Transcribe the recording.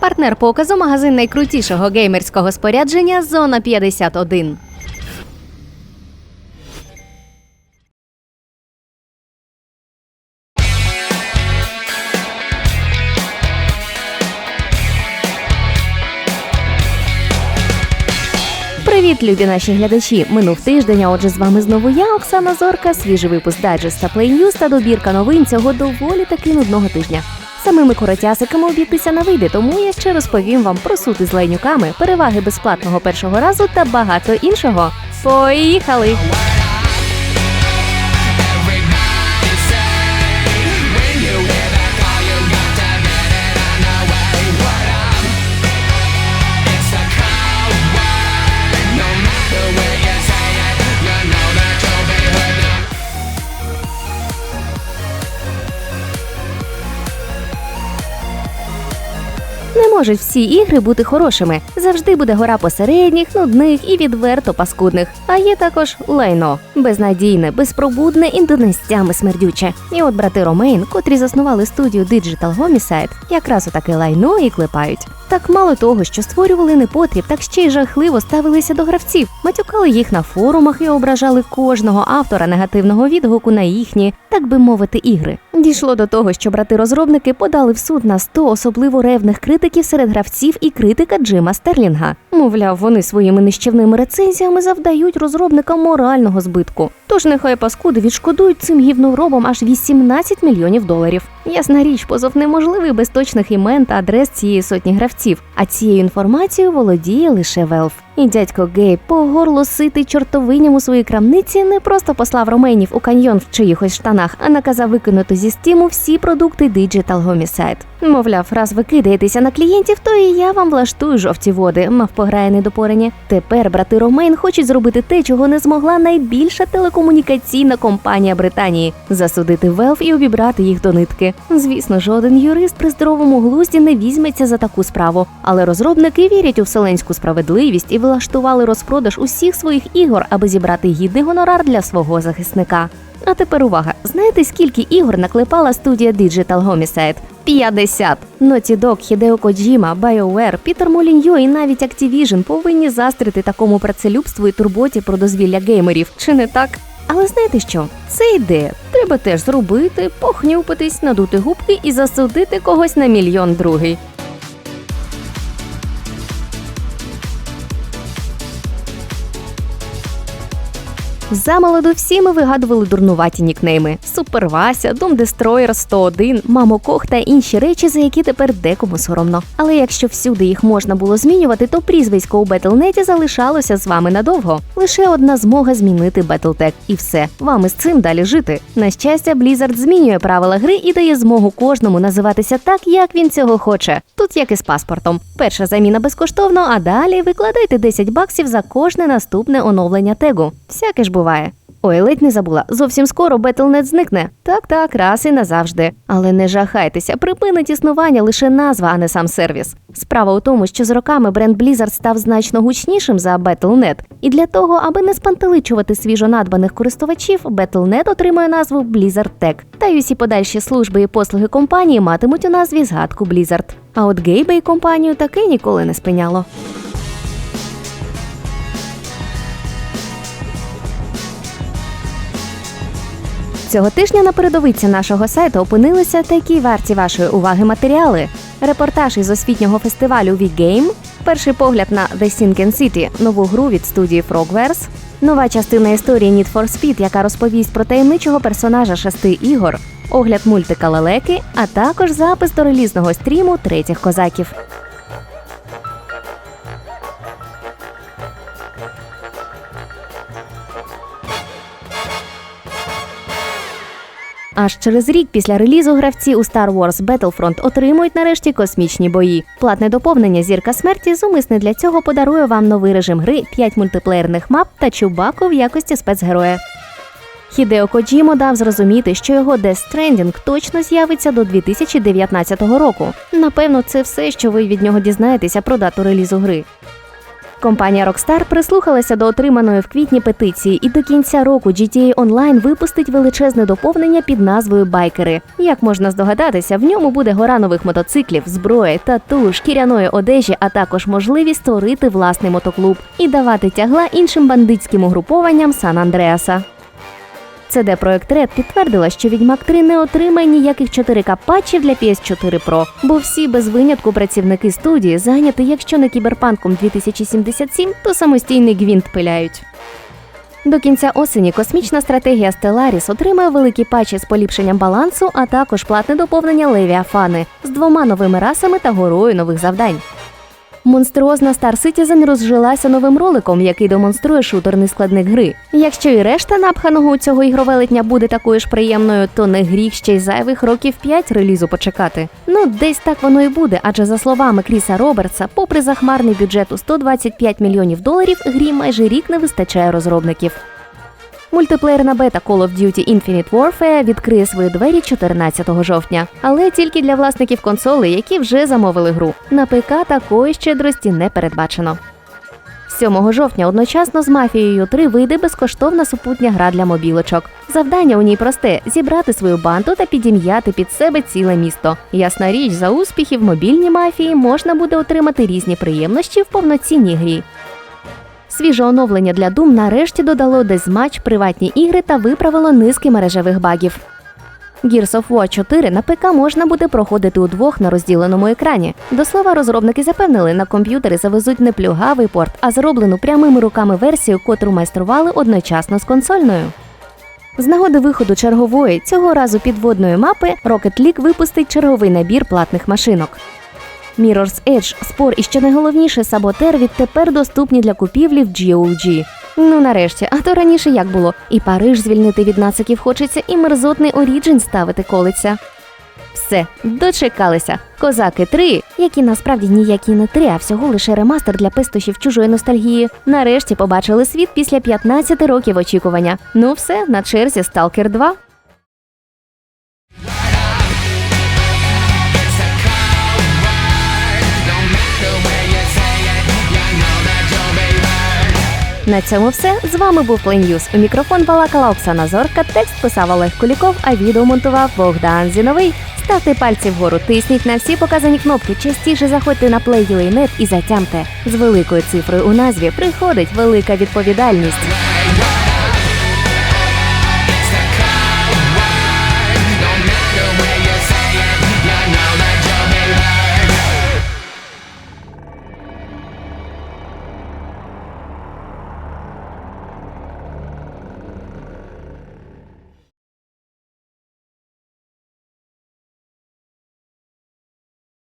Партнер показу магазин найкрутішого геймерського спорядження Зона 51. Привіт, любі наші глядачі! Минув тиждень, а отже, з вами знову я, Оксана Зорка, свіжий випуск дайджеста Play News та добірка новин цього доволі таки нудного тижня. Самими коротясиками обійтися не вийде, тому я ще розповім вам про сути з лайнюками, переваги безплатного першого разу та багато іншого. Поїхали! Не можуть всі ігри бути хорошими. Завжди буде гора посередніх, нудних і відверто паскудних. А є також лайно безнадійне, безпробудне і до нестями смердюче. І от брати Ромейн, котрі заснували студію Digital Homicide, якраз отаке лайно і клепають. Так мало того, що створювали непотріб, так ще й жахливо ставилися до гравців, матюкали їх на форумах і ображали кожного автора негативного відгуку на їхні, так би мовити, ігри. Дійшло до того, що брати-розробники подали в суд на 100 особливо ревних критиків серед гравців і критика Джима Стерлінга. Мовляв, вони своїми нищівними рецензіями завдають розробникам морального збитку. Тож нехай паскуди відшкодують цим гівноробам аж 18 мільйонів доларів. Ясна річ, позов неможливий без точних імен та адрес цієї сотні гравців. А цією інформацією володіє лише Valve. І дядько Гейб по горло ситий чортовиням у своїй крамниці не просто послав ромейнів у каньйон в чиїхось штанах, а наказав викинути зі стіму всі продукти Digital Homicide. Мовляв, раз ви кидаєтеся на клієнтів, то і я вам влаштую жовті води, мав пограє недопорені. Тепер брати Ромейн хочуть зробити те, чого не змогла найбільша телекомунікаційна компанія Британії засудити Valve і обібрати їх до нитки. Звісно, жоден юрист при здоровому глузді не візьметься за таку справу, але розробники вірять у вселенську справедливість і влаштували розпродаж усіх своїх ігор, аби зібрати гідний гонорар для свого захисника. А тепер увага! Знаєте, скільки ігор наклепала студія Digital Homicide? 50! Naughty Dog, Hideo Kojima, BioWare, Пітер Моліньо і навіть Activision повинні застрити такому працелюбству і турботі про дозвілля геймерів. Чи не так? Але знаєте що? Це йде. Треба теж зробити, похнюпитись, надути губки і засудити когось на мільйон другий. Замолоду всі ми вигадували дурнуваті нікнейми: Супер Вася, Дом Дестроєр 101, Мамо Кох та інші речі, за які тепер декому соромно. Але якщо всюди їх можна було змінювати, то прізвисько у Battle.net залишалося з вами надовго. Лише одна змога змінити Battletech. І все, вам із цим далі жити. На щастя, Blizzard змінює правила гри і дає змогу кожному називатися так, як він цього хоче. Тут як і з паспортом. Перша заміна безкоштовно, а далі викладайте 10 баксів за кожне наступне оновлення тегу. Всяке ж буває. Ой, ледь не забула. Зовсім скоро Battle.net зникне. Так, так, раз і назавжди. Але не жахайтеся, припинить існування лише назва, а не сам сервіс. Справа у тому, що з роками бренд Blizzard став значно гучнішим за Battle.net. І для того, аби не спантеличувати свіжонадбаних користувачів, Battle.net отримує назву Blizzard Tech. Та й усі подальші служби і послуги компанії матимуть у назві згадку Blizzard. А от Гейба і компанію таки ніколи не спиняло. Цього тижня на передовиці нашого сайту опинилися такі варті вашої уваги матеріали: репортаж із освітнього фестивалю V-Game, перший погляд на The Sinking City, нову гру від студії Frogwares, нова частина історії Need for Speed, яка розповість про таємничого персонажа шести ігор, огляд мультика лелеки, а також запис до релізного стріму третіх козаків. Аж через рік після релізу гравці у Star Wars Battlefront отримують нарешті космічні бої. Платне доповнення зірка смерті зумисне для цього подарує вам новий режим гри, 5 мультиплеєрних мап та чубаку в якості спецгероя. Хідео Коджімо дав зрозуміти, що його Death Stranding точно з'явиться до 2019 року. Напевно, це все, що ви від нього дізнаєтеся про дату релізу гри. Компанія Rockstar прислухалася до отриманої в квітні петиції і до кінця року GTA Online випустить величезне доповнення під назвою Байкери. Як можна здогадатися, в ньому буде гора нових мотоциклів, зброї, тату, шкіряної одежі, а також можливість створити власний мотоклуб і давати тягла іншим бандитським угрупованням Сан Андреаса. CD Projekt Red підтвердила, що Відьмак 3 не отримає ніяких 4К патчів для PS4 Pro, бо всі без винятку працівники студії зайняті, якщо не кіберпанком 2077, то самостійний гвинт пиляють. До кінця осені космічна стратегія Stellaris отримає великі патчі з поліпшенням балансу, а також платне доповнення Левіафани з двома новими расами та горою нових завдань. Монструозна Star Citizen розжилася новим роликом, який демонструє шутерний складник гри. Якщо і решта напханого у цього ігровелетня буде такою ж приємною, то не гріх ще й зайвих років 5 релізу почекати. Ну, десь так воно і буде, адже за словами Кріса Робертса, попри захмарний бюджет у 125 мільйонів доларів, грі майже рік не вистачає розробників. Мультиплеєрна бета Call of Duty Infinite Warfare відкриє свої двері 14 жовтня, але тільки для власників консолей, які вже замовили гру. На ПК такої щедрості не передбачено. 7 жовтня одночасно з мафією 3 вийде безкоштовна супутня гра для мобілочок. Завдання у ній просте зібрати свою банду та підім'яти під себе ціле місто. Ясна річ, за успіхи в мобільній мафії можна буде отримати різні приємності в повноцінній грі. Свіже оновлення для Doom нарешті додало дезматч, приватні ігри та виправило низки мережевих багів. Gears of War 4 на ПК можна буде проходити удвох на розділеному екрані. До слова, розробники запевнили, на комп'ютери завезуть не плюгавий порт, а зроблену прямими руками версію, котру майстрували одночасно з консольною. З нагоди виходу чергової цього разу підводної мапи Rocket League випустить черговий набір платних машинок. Mirror's Edge, спор і що найголовніше саботер відтепер доступні для купівлі в GOG. Ну нарешті, а то раніше як було? І Париж звільнити від нациків хочеться, і мерзотний Origin ставити колиться. Все, дочекалися. Козаки 3, які насправді ніякі не 3, а всього лише ремастер для пестощів чужої ностальгії. Нарешті побачили світ після 15 років очікування. Ну все, на черзі Stalker 2. На цьому все. З вами був Плейнюс. У мікрофон балакала Оксана Зорка, текст писав Олег Куліков, а відео монтував Богдан Зіновий. Ставте пальці вгору, тисніть на всі показані кнопки. Частіше заходьте на Play.ua.net і затямте. З великою цифрою у назві приходить велика відповідальність.